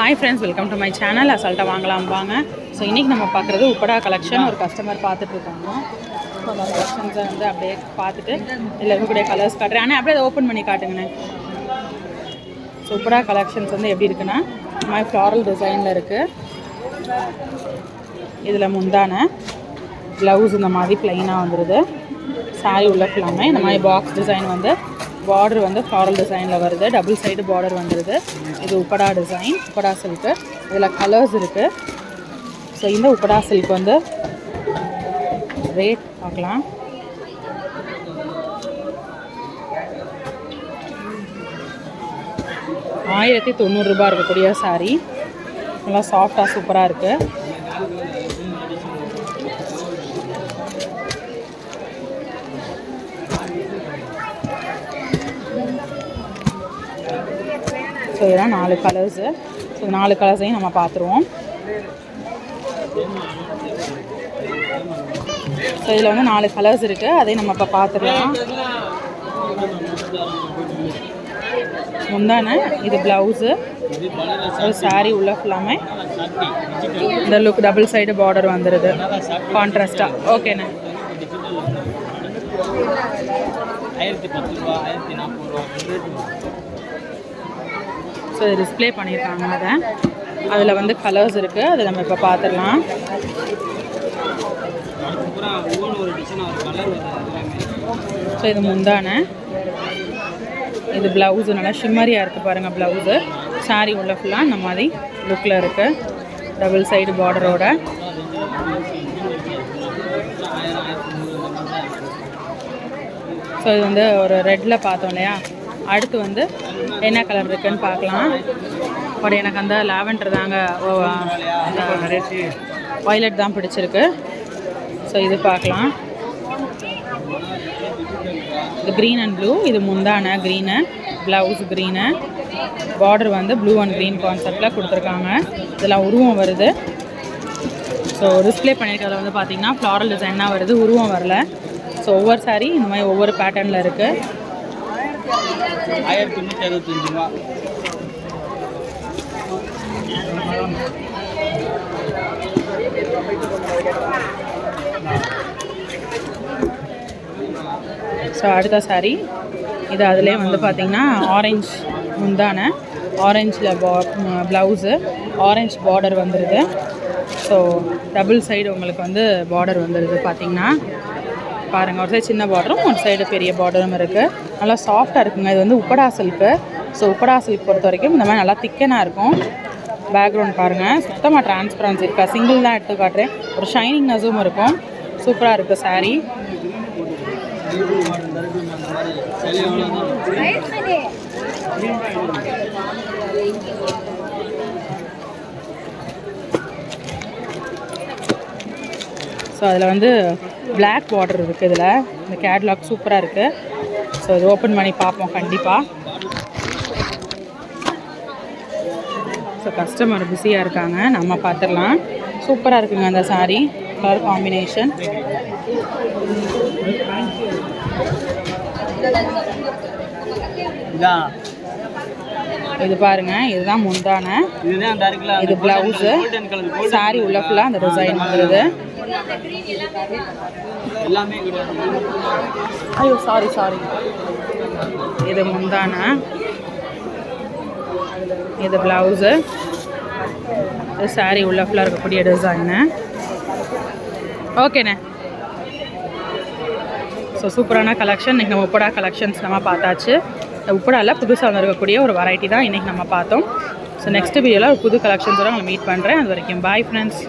Hi friends welcome to my channel அசால்ட்டாக வாங்கலாம் வாங்க ஸோ இன்றைக்கி நம்ம பார்க்குறது உப்படா கலெக்ஷன் ஒரு கஸ்டமர் பார்த்துட்ருக்காங்க. ஸோ அந்த கலெக்ஷன்ஸை வந்து அப்படியே பார்த்துட்டு இதில் இருக்கக்கூடிய கலர்ஸ் காட்டுறேன். ஆனால் அப்படியே அதை ஓப்பன் பண்ணி காட்டுங்கண்ணே. ஸோ உப்படா கலெக்ஷன்ஸ் வந்து எப்படி இருக்குன்னா இந்த மாதிரி ஃப்ளாரல் டிசைனில் இருக்குது இதில் முந்தான ப்ளவுஸ் இந்த மாதிரி ப்ளைனாக வந்துடுது சாரி உள்ள ஃபுல்லாமே இந்த மாதிரி பாக்ஸ் டிசைன் வந்து பார்டர் வந்து ஃபாரல் டிசைனில் வருது. டபுள் சைடு பார்டர் வந்துடுது இது உப்படா டிசைன் உப்படா சில்க்கு இதில் கலர்ஸ் இருக்குது ஸோ இந்த உப்படா சில்க் வந்து ரேட் பார்க்கலாம். ஆயிரத்தி தொண்ணூறுரூபா இருக்கக்கூடிய சாரீ நல்லா சாஃப்டாக சூப்பராக இருக்குது ஸோ இதெல்லாம் நாலு கலர்ஸு ஸோ நாலு கலர்ஸையும் நம்ம பார்த்துருவோம் ஸோ இதில் வந்து நாலு கலர்ஸ் இருக்குது அதையும் நம்ம இப்போ பார்த்துடலாம் முந்தான இது ப்ளவுஸு ஒரு சாரீ உள்ள ஃபுல்லாமே இந்த லுக் டபுள் சைடு பார்டர் வந்துடுது கான்ட்ராஸ்டாக ஓகேண்ணே ஆயிரத்தி பத்து ரூபா ஆயிரத்தி நாற்பது ரூபா ஸோ டிஸ்ப்ளே பண்ணியிருக்காங்க அதை. அதில் வந்து கலர்ஸ் இருக்குது அதை நம்ம இப்போ பார்த்துடலாம் ஸோ இது முந்தான. இது ப்ளவுஸு நல்லா ஷிம்மரியாக இருக்குது பாருங்கள் ப்ளவுஸு சாரி உள்ள ஃபுல்லாக இந்த மாதிரி லுக்கில் இருக்குது டபுள் சைடு பார்டரோட ஸோ இது வந்து ஒரு ரெட்டில் பார்த்தோம் இல்லையா? அடுத்து வந்து என்ன கலர் இருக்குன்னு பார்க்கலாம். பட் எனக்கு அந்த லாவெண்டர் தாங்க வயலட் தான் பிடிச்சிருக்கு. ஸோ இது பார்க்கலாம். இது க்ரீன் அண்ட் ப்ளூ இது முந்தான க்ரீனு ப்ளவுஸ் க்ரீனு பார்டர் வந்து ப்ளூ அண்ட் க்ரீன் கான்செப்டில் கொடுத்துருக்காங்க. இதெல்லாம் உருவம் வருது. ஸோ டிஸ்பிளே பண்ணியிருக்கிறதுல வந்து பார்த்தீங்கன்னா ஃப்ளாரல் டிசைனாக வருது உருவம் வரல. ஸோ ஒவ்வொரு சாரீ இந்த மாதிரி ஒவ்வொரு பேட்டர்னில் இருக்குது ஆயிரத்தி முந்நூற்றி அறுபத்தஞ்சு ரூபா. ஸோ அடுத்த சாரீ இது அதிலே வந்து பார்த்தீங்கன்னா ஆரஞ்ச் முந்தான ஆரஞ்சில் பா ப்ளவுஸு ஆரஞ்ச் பார்டர் வந்துடுது ஸோ டபுள் சைடு உங்களுக்கு வந்து பார்டர் வந்துடுது பார்த்தீங்கன்னா பாருங்கள் ஒரு சைடு சின்ன பார்டரும் ஒரு சைடு பெரிய பார்டரும் இருக்குது நல்லா சாஃப்டாக இருக்குங்க. இது வந்து Uppada silk so Uppada silk பொறுத்த வரைக்கும் இந்த மாதிரி நல்லா திக்கனாக இருக்கும். பேக்ரவுண்ட் பாருங்கள் சுத்தமாக டிரான்ஸ்பரன்சி இருக்கா? சிங்கிள் தான் எடுத்து காட்டுறேன். ஒரு ஷைனிங்னஸும் இருக்கும். சூப்பராக இருக்குது saree. ஸோ அதில் வந்து பிளாக் பார்டர் இருக்குது இதில். இந்த கேட்லாக் சூப்பராக இருக்குது ஸோ இது ஓப்பன் பண்ணி பார்ப்போம் கண்டிப்பாக ஸோ கஸ்டமர் பிஸியாக இருக்காங்க. நம்ம பார்த்துடலாம். சூப்பராக இருக்குங்க அந்த saree. கலர் காம்பினேஷன் இது பாருங்க. இதுதான் முந்தான. இது ப்ளவுஸு saree உள்ள ஃபுல்லாக அந்த டிசைன் வந்துடுது எல்லாமே ஐயோ சாரி சாரி இது முந்தான. இது ப்ளவுஸு இது saree உள்ள ஃபுல்லாக இருக்கக்கூடிய டிசைனு ஓகேண்ணே ஸோ சூப்பரான கலெக்ஷன் இன்றைக்கி நம்ம உப்படா கலெக்ஷன்ஸ் நம்ம பார்த்தாச்சு. உப்படாவில் புதுசாக வந்திருக்கக்கூடிய ஒரு வெரைட்டி தான் இன்றைக்கி நம்ம பார்த்தோம். ஸோ நெக்ஸ்ட் வீடியோவில் ஒரு புது கலெக்ஷன்ஸோட உங்களை மீட் பண்ணுறேன் அது வரைக்கும் பாய் ஃப்ரெண்ட்ஸ்